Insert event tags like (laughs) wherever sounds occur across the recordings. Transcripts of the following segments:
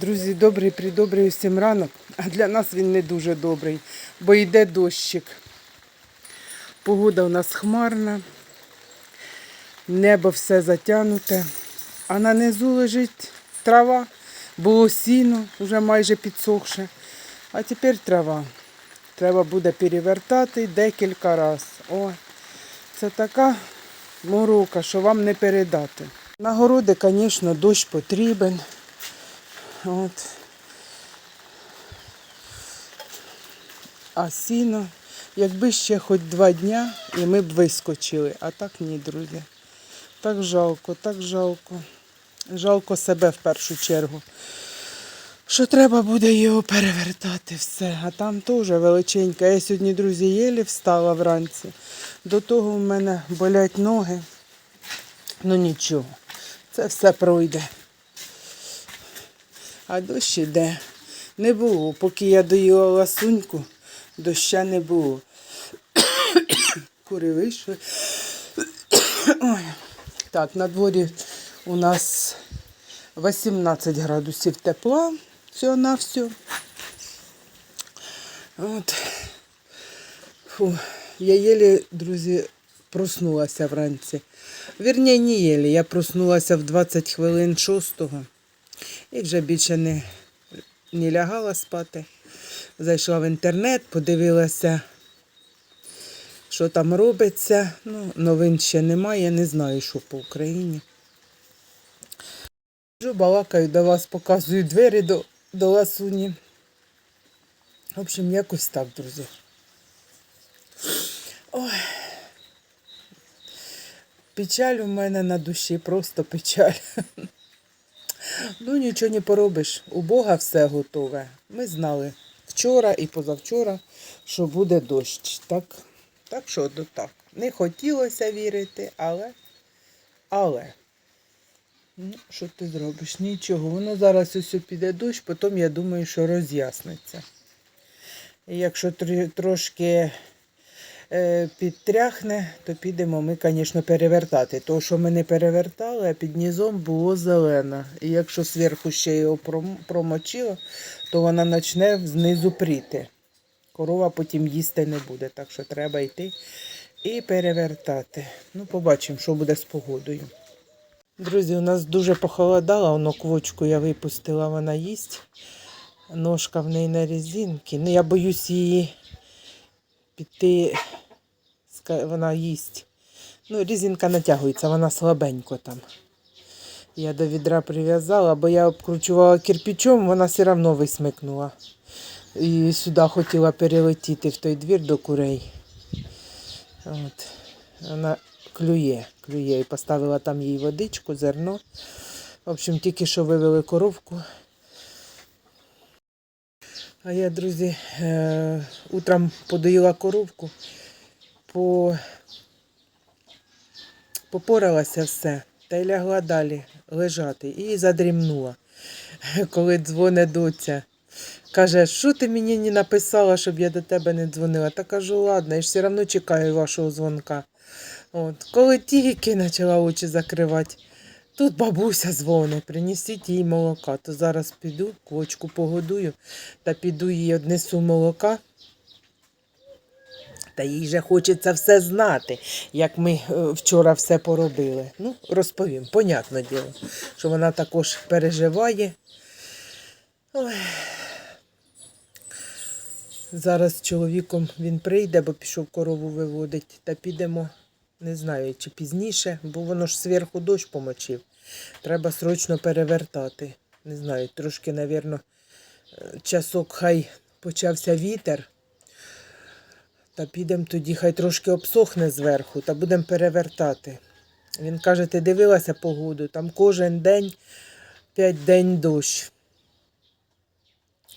Друзі, добрий, придобрий усім ранок, а для нас він не дуже добрий, бо йде дощик. Погода у нас хмарна, небо все затягнуте, а на низу лежить трава, було сіно, вже майже підсохше, а тепер трава. Треба буде перевертати декілька разів. О, це така морока, що вам не передати. На городи, звісно, дощ потрібен. От. А сіно, якби ще хоч два дня, і ми б вискочили. А так ні, друзі. Так жалко, так жалко. Жалко себе в першу чергу. Що треба буде його перевертати все. А там теж величенька. Я сьогодні, друзі, єлі встала вранці. До того в мене болять ноги. Ну нічого, це все пройде. А дощ іде. Не було. Поки я доїла ласуньку, доща не було. Кури вийшли. Ой. Так, на дворі у нас 18 градусів тепла. Все на все. От. Фу. Я єлі, друзі, проснулася вранці. Вірні, не єлі. Я проснулася в 20 хвилин 6-го. І вже більше не, не лягала спати. Зайшла в інтернет, подивилася, що там робиться. Ну, новин ще немає, не знаю, що по Україні. Кажу, балакаю до вас, показую двері до, до ласуні. В общем, якось так, друзі. Ой. Печаль у мене на душі, просто печаль. Ну, нічого не поробиш. У Бога все готове. Ми знали вчора і позавчора, що буде дощ. Так, так що до так. Не хотілося вірити, але. Але. Ну, що ти зробиш? Нічого. Воно зараз ось піде дощ, потім я думаю, що роз'ясниться. Якщо трошки підтряхне, то підемо ми, звісно, перевертати. То, що ми не перевертали, а під низом було зелено. І якщо зверху ще його промочило, то вона почне знизу пріти. Корова потім їсти не буде, так що треба йти і перевертати. Ну, побачимо, що буде з погодою. Друзі, у нас дуже похолодало, воно квочку я випустила, вона їсть. Ножка в неї на резинці. Ну, я боюсь її піти, вона їсть. Ну, резинка натягується, вона слабенько там. Я до відра прив'язала, бо я обкручувала кирпичом, вона все одно висмикнула. І сюди хотіла перелетіти в той двір до курей. От. Вона клює, клює. І поставила там їй водичку, зерно. В общем, тільки що вивели коровку. А я, друзі, е, утром подоїла коровку, по... попоралася все, та й лягла далі лежати і задрімнула. Коли дзвоне доця. Каже, що ти мені не написала, щоб я до тебе не дзвонила? Та кажу, ладно, я ж все одно чекаю вашого дзвонка. От. Коли тільки почала очі закривати, тут бабуся дзвонить, принесіть їй молока. То зараз піду, квочку погодую та піду їй однесу молока. Та їй же хочеться все знати, як ми е, вчора все поробили. Ну, розповім, понятне діло, що вона також переживає. Ой. Зараз з чоловіком він прийде, бо пішов корову виводить, та підемо, не знаю, чи пізніше, бо воно ж зверху дощ помочив. Треба срочно перевертати. Не знаю, трошки, навірно, е, часок хай почався вітер. Та підемо тоді, хай трошки обсохне зверху, та будемо перевертати. Він каже, ти дивилася погоду, там кожен день п'ять день дощ.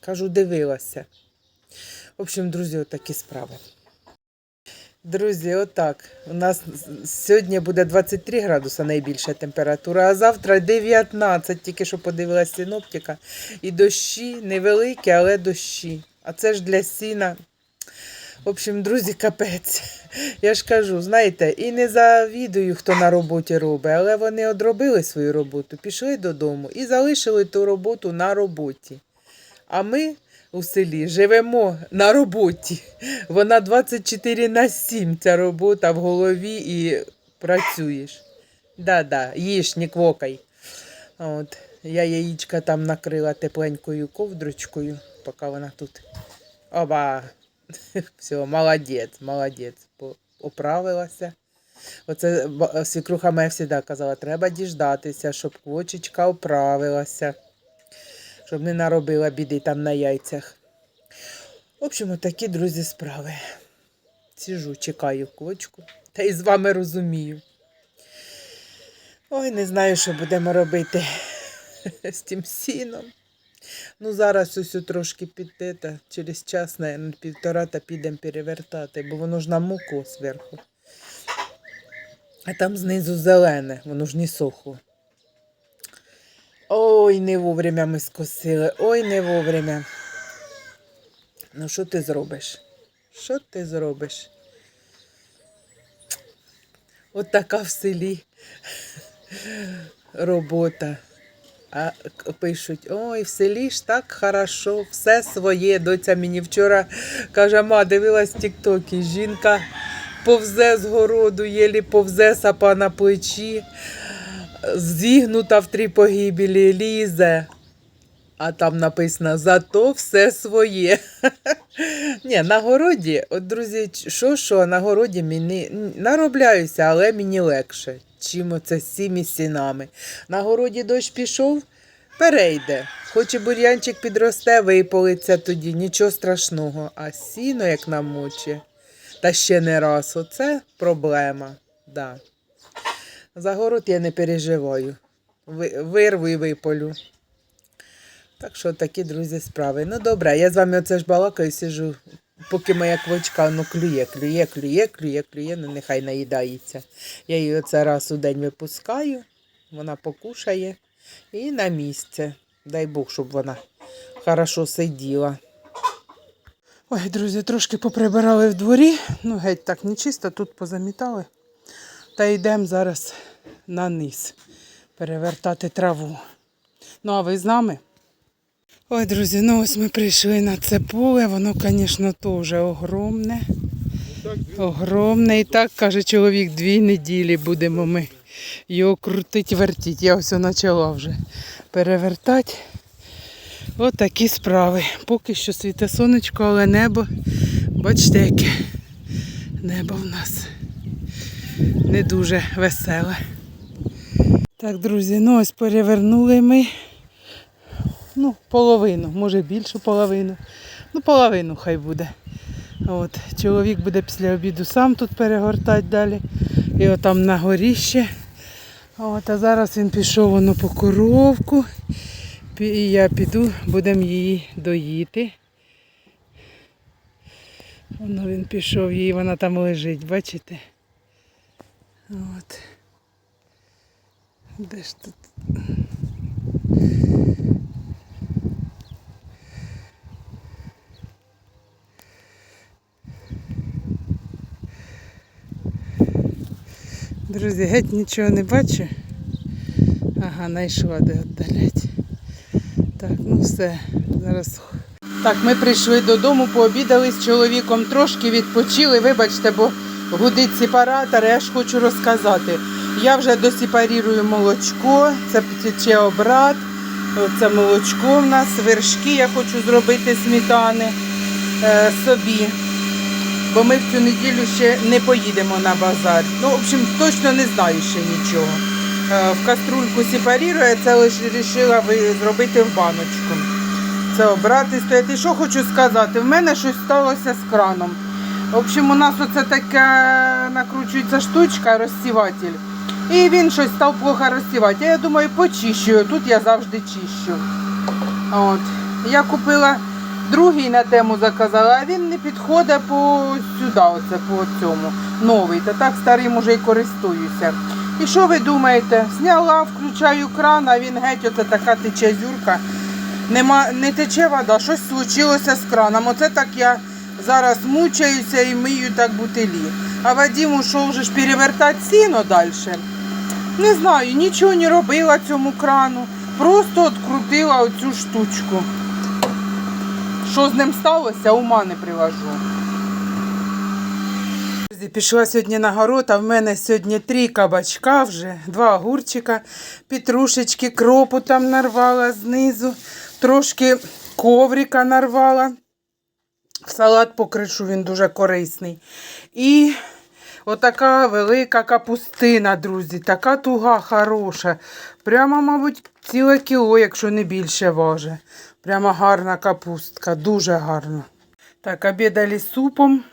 Кажу, дивилася. В общем, друзі, отакі справи. Друзі, отак. У нас сьогодні буде 23 градуса найбільша температура, а завтра 19, тільки що подивилася синоптика. І дощі невеликі, але дощі. А це ж для сіна. В общем, друзі, капець. Я ж кажу, знаєте, і не завідую, хто на роботі робить, але вони одробили свою роботу, пішли додому і залишили ту роботу на роботі. А ми у селі живемо на роботі. Вона 24 на 7, ця робота в голові і працюєш. Да-да, їж, не квокай. От. Я яєчка там накрила тепленькою ковдрочкою, поки вона тут. Оба. (laughs) Все, молодець, молодець. Оправилася. Оце свікруха моя завжди казала, треба діждатися, щоб квочечка оправилася, щоб не наробила біди там на яйцях. В общем, такі, друзі, справи. Сижу, чекаю квочку. Та й з вами розумію. Ой, не знаю, що будемо робити з тим сіном. Ну, зараз ось трошки піде, та через час, наверное, півтора та підемо перевертати, бо воно ж на муку зверху. А там знизу зелене, воно ж не сохло. Ой, не вовремя ми скосили, ой, не вовремя. Ну, що ти зробиш? Що ти зробиш? От така в селі робота. А пишуть, ой, в селі ж так хорошо, все своє. Доця мені вчора каже, ма, дивилась тіктоки, жінка повзе з городу, єлі повзе сапа на плечі, зігнута в три погибелі, лізе. А там написано зато все своє. (laughs) Ні, на городі, от друзі, що що, на городі мені наробляюся, але мені легше, чим оце з цими сінами. На городі дощ пішов, перейде. Хоч і бур'янчик підросте, виполиться тоді, нічого страшного. А сіно як намоче. Та ще не раз. Оце проблема. Да. За город я не переживаю. Ви- Вирву і виполю. Так що такі, друзі, справи. Ну добре, я з вами оце ж балакаю, сижу, поки моя квочка ну, клює, клює, клює, клює, клює, ну нехай наїдається. Я її оце раз у день випускаю, вона покушає і на місце. Дай Бог, щоб вона хорошо сиділа. Ой, друзі, трошки поприбирали в дворі. Ну, геть так не чисто, тут позамітали. Та йдемо зараз на низ перевертати траву. Ну, а ви з нами? Ой, друзі, ну ось ми прийшли на це поле. Воно, звісно, теж огромне. Огромне. І так, каже чоловік, дві неділі будемо ми його крутить, вертіть. Я ось почала вже перевертати. Ось такі справи. Поки що світе сонечко, але небо, бачите, яке небо в нас не дуже веселе. Так, друзі, ну ось перевернули ми. Ну, половину, може більшу половину. Ну, половину хай буде. От, чоловік буде після обіду сам тут перегортати далі. І отам на горі ще. От, а зараз він пішов воно по коровку. І я піду, будемо її доїти. Воно він пішов, її вона там лежить, бачите? От. Де ж тут? Друзі, геть нічого не бачу. Ага, знайшла де віддалять. Так, ну все. Зараз. Так, ми прийшли додому, пообідали з чоловіком, трошки відпочили. Вибачте, бо гудить сепаратор, я ж хочу розказати. Я вже досепарірую молочко, це тече обрат. Оце молочко в нас, вершки я хочу зробити сметани е, собі бо ми в цю неділю ще не поїдемо на базар. Ну, в общем, точно не знаю ще нічого. Е, В каструльку сепарірую, це лише вирішила зробити в баночку. Це обрати стоять. І що хочу сказати, в мене щось сталося з краном. В общем, у нас оце така накручується штучка, розсіватель. І він щось став плохо розсівати. Я думаю, почищу. його. Тут я завжди чищу. От. Я купила другий на тему заказала, а він не підходить по сюди, оце по цьому. Новий. Та так старим уже й користуюся. І що ви думаєте? Зняла, включаю кран, а він геть оце така тече зюрка. Нема, не тече вода, щось случилося з краном. Оце так я Зараз мучаюся і мию так бутилі. А Вадим ушов вже ж перевертати сіно далі. Не знаю, нічого не робила цьому крану. Просто відкрутила оцю штучку. Що з ним сталося, ума не привожу. Пішла сьогодні на город, а в мене сьогодні три кабачка вже, два огурчика, петрушечки, кропу там нарвала знизу, трошки коврика нарвала. Салат по кришу він дуже корисний. І отака велика капустина, друзі, така туга хороша. Прямо, мабуть, ціле кіло, якщо не більше важить. Прямо гарна капустка, дуже гарна. Так, обідали супом.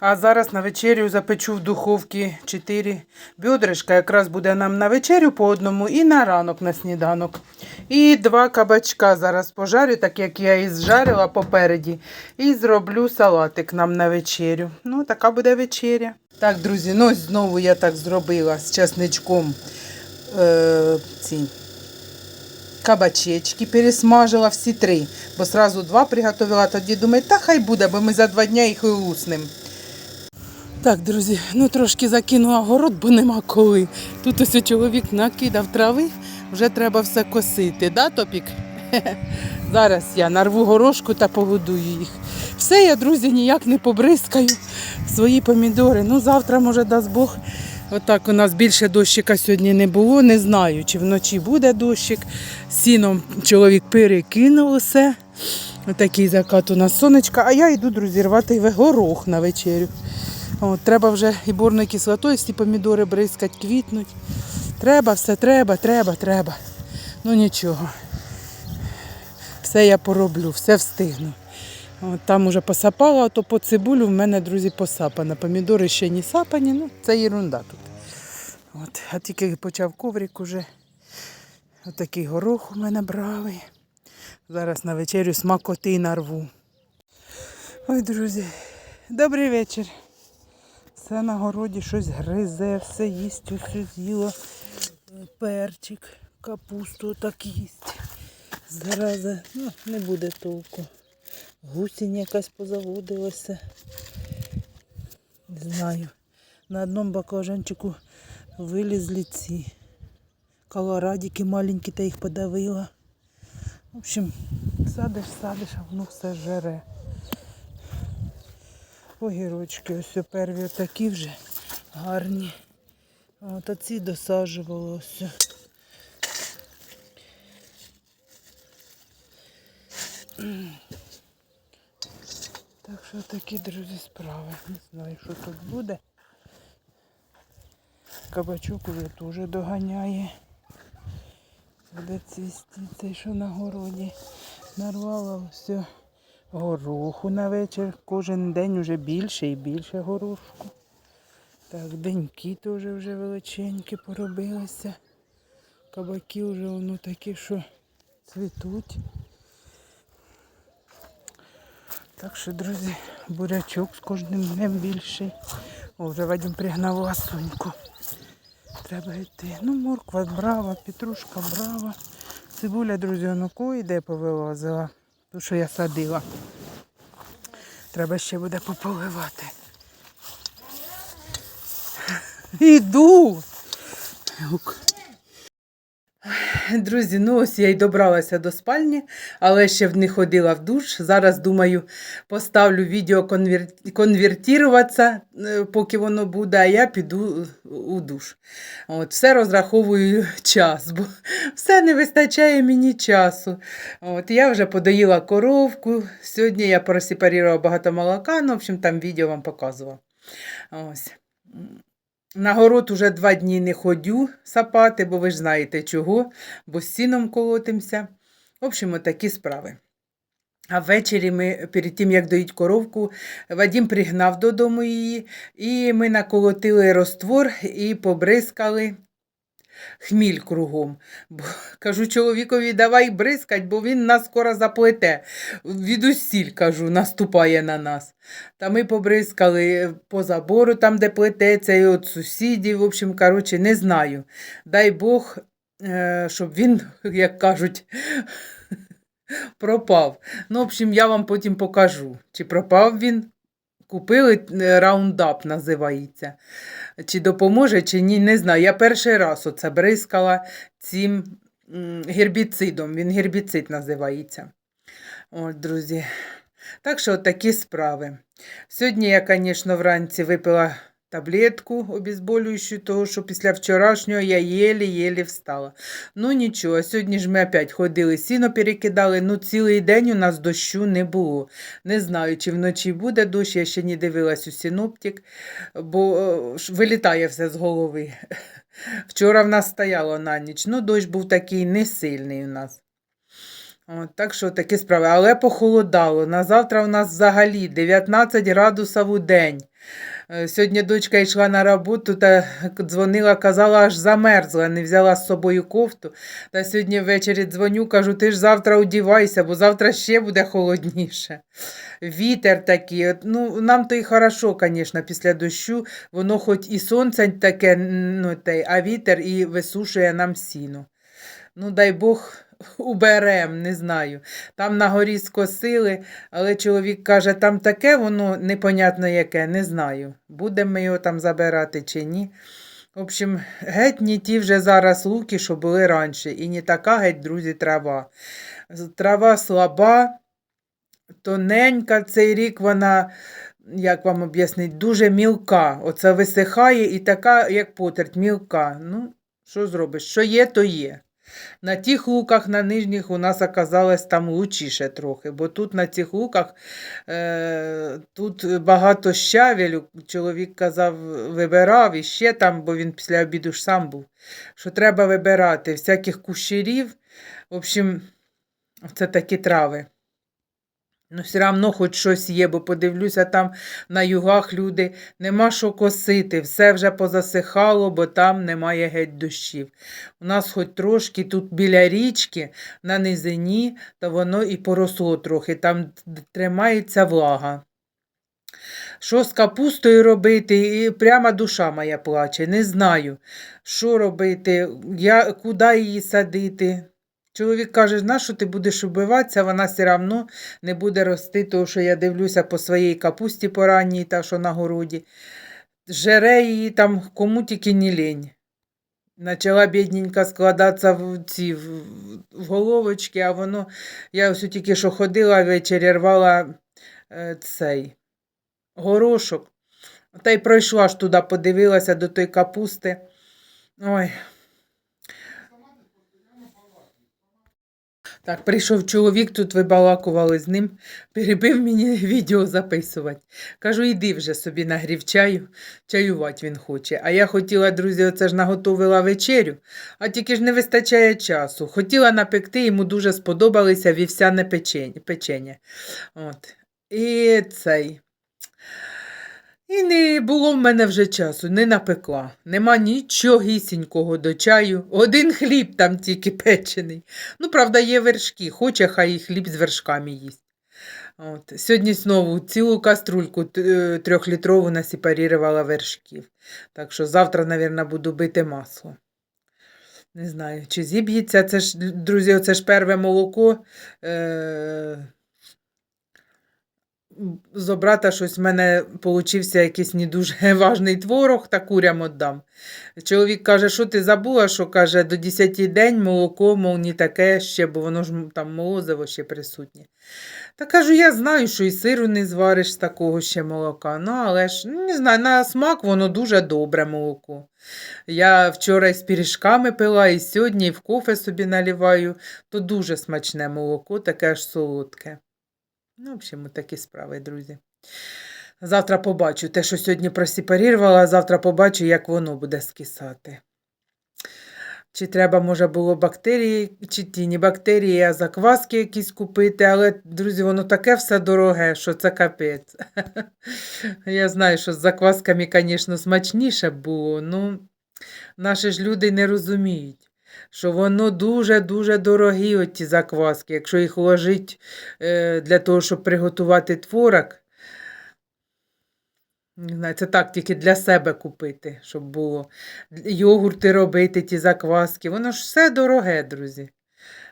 А зараз на вечерю запечу в духовці 4 бедришка. Якраз буде нам на вечерю по одному і на ранок на сніданок. І два кабачка зараз пожарю, так як я і зжарила попереді. І зроблю салатик нам на вечерю. Ну, така буде вечеря. Так, друзі, ну знову я так зробила з часничком е, ці кабачечки пересмажила всі три, бо сразу два приготувала, тоді думаю, та хай буде, бо ми за два дня їх і уснем. Так, друзі, ну трошки закинула город, бо нема коли. Тут ось чоловік накидав трави, вже треба все косити, да, Топік? (laughs) Зараз я нарву горошку та погодую їх. Все я, друзі, ніяк не побризкаю свої помідори. Ну, завтра, може, дасть Бог. Отак у нас більше дощика сьогодні не було. Не знаю, чи вночі буде дощик. Сіном чоловік перекинув усе. Отакий закат у нас сонечка. А я йду, друзі, рвати горох на вечерю. От, треба вже і борною кислотою всі помідори бризкать, квітнуть. Треба, все треба, треба, треба. Ну нічого. Все я пороблю, все встигну. От, там уже посапала, а то по цибулю в мене, друзі, посапана. Помідори ще не сапані, ну це ерунда тут. От, а тільки почав коврик уже. Отакий горох у мене бравий. Зараз на вечерю смакоти нарву. Ой, друзі, добрий вечір. Все на городі щось гризе, все їсть, усе з'їла. Перчик, капусту так їсть. Зараза, ну, не буде толку. Гусінь якась позаводилася. Не знаю. На одному баклажанчику вилізли ці колорадики маленькі, та їх подавила. В общем, садиш, садиш, а воно все жере. Огірочки ось перві такі вже гарні. От оці досаджувала ось. Так що такі, друзі, справи. Не знаю, що тут буде. Кабачок уже теж доганяє. Буде цвісти цей, що на городі. Нарвала все гороху на вечір. Кожен день вже більше і більше горошку. Так, деньки теж вже величенькі поробилися. Кабаки вже воно такі, що цвітуть. Так що, друзі, бурячок з кожним днем більший. О, вже Вадим пригнав ласуньку. Треба йти. Ну, морква брава, петрушка брава. Цибуля, друзі, воно йде повилазила. Ту, що я садила. Треба ще буде пополивати. Іду. Друзі, ну ось я й добралася до спальні, але ще не ходила в душ. Зараз, думаю, поставлю відео конвер... конвертуватися, е, поки воно буде, а я піду у душ. От, все розраховую (laughs) час, бо все не вистачає мені часу. От, я вже подоїла коровку. Сьогодні я просепарувала багато молока, ну, в общем, там відео вам показувала. Ось. На город уже два дні не ходю сапати, бо ви ж знаєте чого, бо з сіном колотимся. В общем, такі справи. А ввечері ми, перед тим, як доїть коровку, Вадім пригнав додому її, і ми наколотили роствор і побризкали хміль кругом. Бо, кажу чоловікові, давай бризкать, бо він нас скоро заплете. Відусіль, кажу, наступає на нас. Та ми побризкали по забору, там, де плететься, і от сусідів. В общем, коротше, не знаю. Дай Бог, е, щоб він, як кажуть, (laughs) пропав. Ну, в общем, я вам потім покажу, чи пропав він. Купили е, раундап, називається. Чи допоможе, чи ні, не знаю. Я перший раз оце бризкала цим гербіцидом. Він гербіцид називається. От, друзі. Так що от такі справи. Сьогодні я, звісно, вранці випила таблетку обезболюючу, того, що після вчорашнього я єлі-єлі встала. Ну нічого, сьогодні ж ми опять ходили, сіно перекидали, ну цілий день у нас дощу не було. Не знаю, чи вночі буде дощ, я ще не дивилась у синоптик, бо е, вилітає все з голови. (laughs) Вчора в нас стояло на ніч, ну дощ був такий не сильний у нас. От, так що такі справи. Але похолодало. На завтра у нас взагалі 19 градусів у день. Е, Сьогодні дочка йшла на роботу та дзвонила, казала, аж замерзла, не взяла з собою кофту. Та сьогодні ввечері дзвоню, кажу, ти ж завтра одівайся, бо завтра ще буде холодніше. Вітер такий. Ну, нам то і хорошо, звісно, після дощу. Воно хоч і сонце таке, ну, те, а вітер і висушує нам сіно. Ну, дай Бог, уберем, не знаю. Там на горі скосили, але чоловік каже, там таке воно непонятно яке, не знаю. Будемо ми його там забирати чи ні. В общем, геть не ті вже зараз луки, що були раніше. І не така геть, друзі, трава. Трава слаба, тоненька цей рік вона, як вам об'яснити, дуже мілка. Оце висихає і така, як потерть, мілка. Ну, що зробиш? Що є, то є. На тих луках, на нижніх, у нас оказалось там лучіше трохи, бо тут на цих луках е, тут багато щавелю. Чоловік казав, вибирав і ще там, бо він після обіду ж сам був, що треба вибирати всяких кущерів. В общем, це такі трави. Ну, все одно хоч щось є, бо подивлюся, там на югах люди нема що косити, все вже позасихало, бо там немає геть дощів. У нас хоч трошки тут біля річки, на низині, то воно і поросло трохи, там тримається влага. Що з капустою робити, і прямо душа моя плаче, не знаю, що робити, я, куди її садити. Чоловік каже, на що ти будеш убиватися, вона все одно не буде рости, тому що я дивлюся по своїй капусті поранній, та що на городі. Жере її там кому тільки не лень. Почала бідненька складатися в ці в, в головочки, а воно, я ось тільки що ходила ввечері, рвала е, цей горошок. Та й пройшла ж туди, подивилася до тої капусти. Ой. Так, прийшов чоловік, тут вибалакували з ним, перебив мені (laughs) відео записувати. Кажу, іди вже собі нагрів чаю, чаювати він хоче. А я хотіла, друзі, оце ж наготовила вечерю, а тільки ж не вистачає часу. Хотіла напекти, йому дуже сподобалося вівсяне печення. От. І цей. І не було в мене вже часу, не напекла. Нема нічогісінького до чаю. Один хліб там тільки печений. Ну, правда, є вершки, хоче, хай і хліб з вершками їсть. От. Сьогодні знову цілу каструльку е, трьохлітрову насепарірувала вершків. Так що завтра, мабуть, буду бити масло. Не знаю, чи зіб'ється. Це ж, друзі, це ж перве молоко. Е- з обрата щось в мене получився якийсь не дуже (laughs) важний творог, та курям віддам. Чоловік каже, що ти забула, що каже, до 10 день молоко, мов, не таке ще, бо воно ж там молозиво ще присутнє. Та кажу, я знаю, що і сиру не звариш з такого ще молока. Ну, але ж, ну, не знаю, на смак воно дуже добре молоко. Я вчора з пиріжками пила, і сьогодні в кофе собі наливаю, то дуже смачне молоко, таке аж солодке. Ну, в общем, такі справи, друзі. Завтра побачу те, що сьогодні просепарірувала, завтра побачу, як воно буде скисати. Чи треба, може, було бактерії, чи ті бактерії, а закваски якісь купити, але, друзі, воно таке все дороге, що це капець. (laughs) Я знаю, що з заквасками, звісно, смачніше було, ну, наші ж люди не розуміють, що воно дуже-дуже дорогі, оті закваски. Якщо їх ложить е, для того, щоб приготувати творог, це так тільки для себе купити, щоб було. Йогурти робити, ті закваски. Воно ж все дороге, друзі.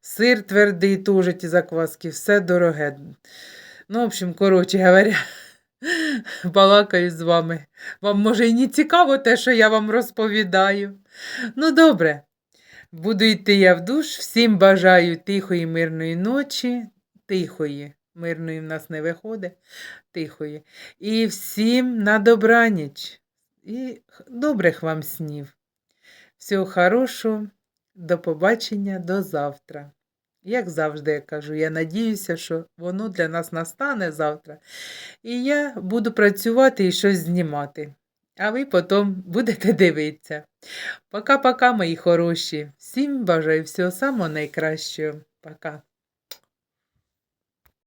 Сир твердий теж ті закваски, все дороге. Ну, в общем, коротше говоря, (laughs) балакаю з вами. Вам може і не цікаво те, що я вам розповідаю. Ну, добре. Буду йти я в душ. Всім бажаю тихої, мирної ночі. Тихої. Мирної в нас не виходить. Тихої. І всім на добраніч. І добрих вам снів. Всього хорошого. До побачення до завтра. Як завжди я кажу, я надіюся, що воно для нас настане завтра. І я буду працювати і щось знімати. А ви потім будете дивитися. Пока-пока, мої хороші. Всім бажаю всього самого найкращого. Пока.